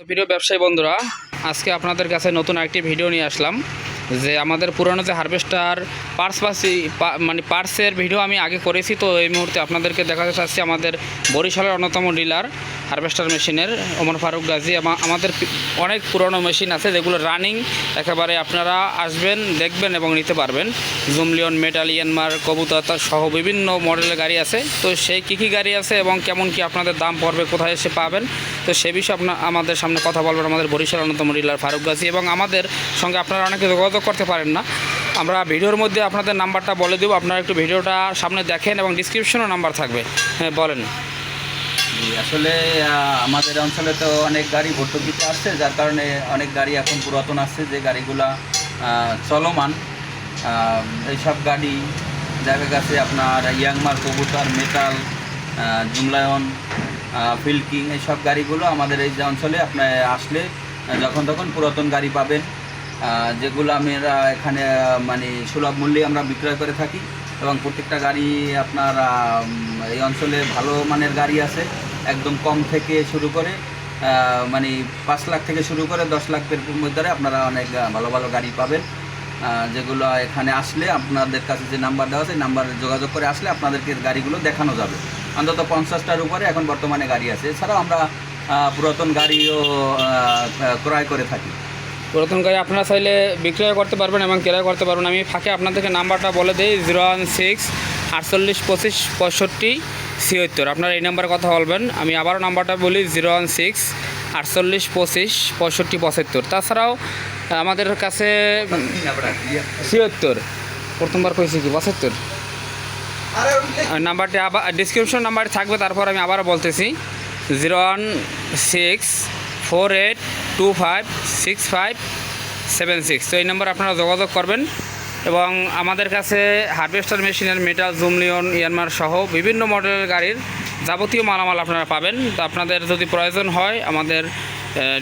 তো প্রিয় ব্যবসায়ী বন্ধুরা আজকে আপনাদের কাছে নতুন একটি ভিডিও নিয়ে আসলাম। যে আমাদের পুরনো যে হারভেস্টার পার্স পাসি মানে পার্সের ভিডিও আমি আগে করেছি, তো এই মুহূর্তে আপনাদেরকে দেখাতে চাচ্ছি আমাদের বরিশালের অন্যতম ডিলার, হারভেস্টার মেশিনের ওমর ফারুক গাজী। আমাদের অনেক পুরনো মেশিন আছে, যেগুলো রানিং, একেবারে আপনারা আসবেন, দেখবেন এবং নিতে পারবেন। জুমলিয়ন মেটাল ইয়ানমার কবুতর সহ বিভিন্ন মডেলের গাড়ি আছে। তো সেই কী কী গাড়ি আছে এবং কেমন কি আপনাদের দাম পড়বে, কোথায় এসে পাবেন? তো সে বিষয়ে আপনার আমাদের সামনে কথা বলবেন আমাদের বরিশাল অন্যতম ডিলার ফারুক গাজী এবং আমাদের সঙ্গে আপনারা অনেকে যোগাযোগ করতে পারেন না। আমরা ভিডিওর মধ্যে আপনাদের নাম্বারটা বলে দেবো। আপনারা একটু ভিডিওটা সামনে দেখেন এবং ডিসক্রিপশনও নাম্বার থাকবে। হ্যাঁ বলেন। আসলে আমাদের অঞ্চলে তো অনেক গাড়ি ভর্তুকিতে আসছে, যার কারণে অনেক গাড়ি এখন পুরাতন আসছে, যে গাড়িগুলা চলমান। এইসব গাড়ি দেখা গেছে আপনার ইয়াংমার কবুতর, মেটাল জুমলায়ন ফিল্কিং এইসব গাড়িগুলো আমাদের এই যে অঞ্চলে আপনার আসলে যখন তখন পুরাতন গাড়ি পাবেন। যেগুলো আমরা এখানে মানে সুলভ মূল্যে আমরা বিক্রয় করে থাকি এবং প্রত্যেকটা গাড়ি আপনার এই অঞ্চলে ভালো মানের গাড়ি আছে, একদম কম থেকে শুরু করে মানে পাঁচ লাখ থেকে শুরু করে দশ লাখের মধ্যে আপনারা অনেক ভালো ভালো গাড়ি পাবেন। যেগুলো এখানে আসলে আপনাদের কাছে যে নাম্বার দেওয়া আছে নাম্বারে যোগাযোগ করে আসলে আপনাদেরকে গাড়িগুলো দেখানো যাবে। অন্তত পঞ্চাশটার উপরে এখন বর্তমানে গাড়ি আছে। এছাড়াও আমরা পুরাতন গাড়িও ক্রয় করে থাকি। পুরাতন গাড়ি আপনারা চাইলে বিক্রয় করতে পারবেন এবং ক্রয় করতে পারবেন। আমি ফাঁকে আপনাদেরকে নাম্বারটা বলে দিই, জিরো ওয়ান সিক্স আটচল্লিশ পঁচিশ পঁয়ষট্টি ছিয়াত্তর। আপনারা এই নাম্বারে কথা বলবেন। আমি আবারও নাম্বারটা বলি, জিরো ওয়ান সিক্স আটচল্লিশ পঁচিশ পঁয়ষট্টি পঁচাত্তর। তাছাড়াও আমাদের কাছে ছিয়াত্তর। প্রথমবার কইছি কি, পঁচাত্তর? নাম্বারটি আবার ডিসক্রিপশন নাম্বার থাকবে, তারপর আমি আবারও বলতেছি, zero one six four eight two five six five seven six. তো এই নম্বর আপনারা যোগাযোগ করবেন এবং আমাদের কাছে হারভেস্টার মেশিনের মেটাল জুমলিয়ন ইয়ানমার সহ বিভিন্ন মডেলের গাড়ির যাবতীয় মালামাল আপনারা পাবেন। তো আপনাদের যদি প্রয়োজন হয়, আমাদের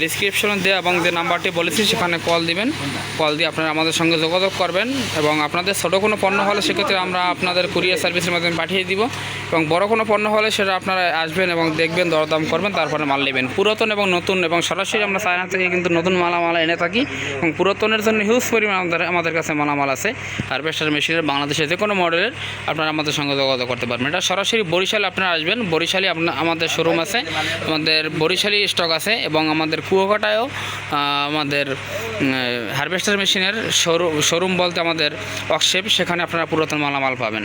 ডিসক্রিপশনে দেওয়া এবং যে নাম্বারটি বলেছি, সেখানে কল দিবেন। কল দিয়ে আপনারা আমাদের সঙ্গে যোগাযোগ করবেন এবং আপনাদের ছোটো কোনো পণ্য হলে সেক্ষেত্রে আমরা আপনাদের কুরিয়ার সার্ভিসের মাধ্যমে পাঠিয়ে দিব। এবং বড় কোনো পণ্য হলে সেটা আপনারা আসবেন এবং দেখবেন, দরদাম করবেন, তারপরে মাল নেবেন। পুরাতন এবং নতুন এবং সরাসরি আমরা চায়না থেকে কিন্তু নতুন মালামাল এনে থাকি এবং পুরাতনের জন্য হিউজ পরিমাণ আমাদের আমাদের কাছে মালামাল আছে। হারভেস্টার মেশিনের বাংলাদেশের যে কোনো মডেলের আপনারা আমাদের সঙ্গে যোগাযোগ করতে পারবেন। এটা সরাসরি বরিশালে আপনারা আসবেন। বরিশালে আপনার আমাদের শোরুম আছে, আমাদের বরিশালি স্টক আছে এবং আমাদের কুয়াকাটায়ও আমাদের হারভেস্টার মেশিনের শোরুম বলতে আমাদের ওয়ার্কশেপ সেখানে আপনারা পুরাতন মালামাল পাবেন।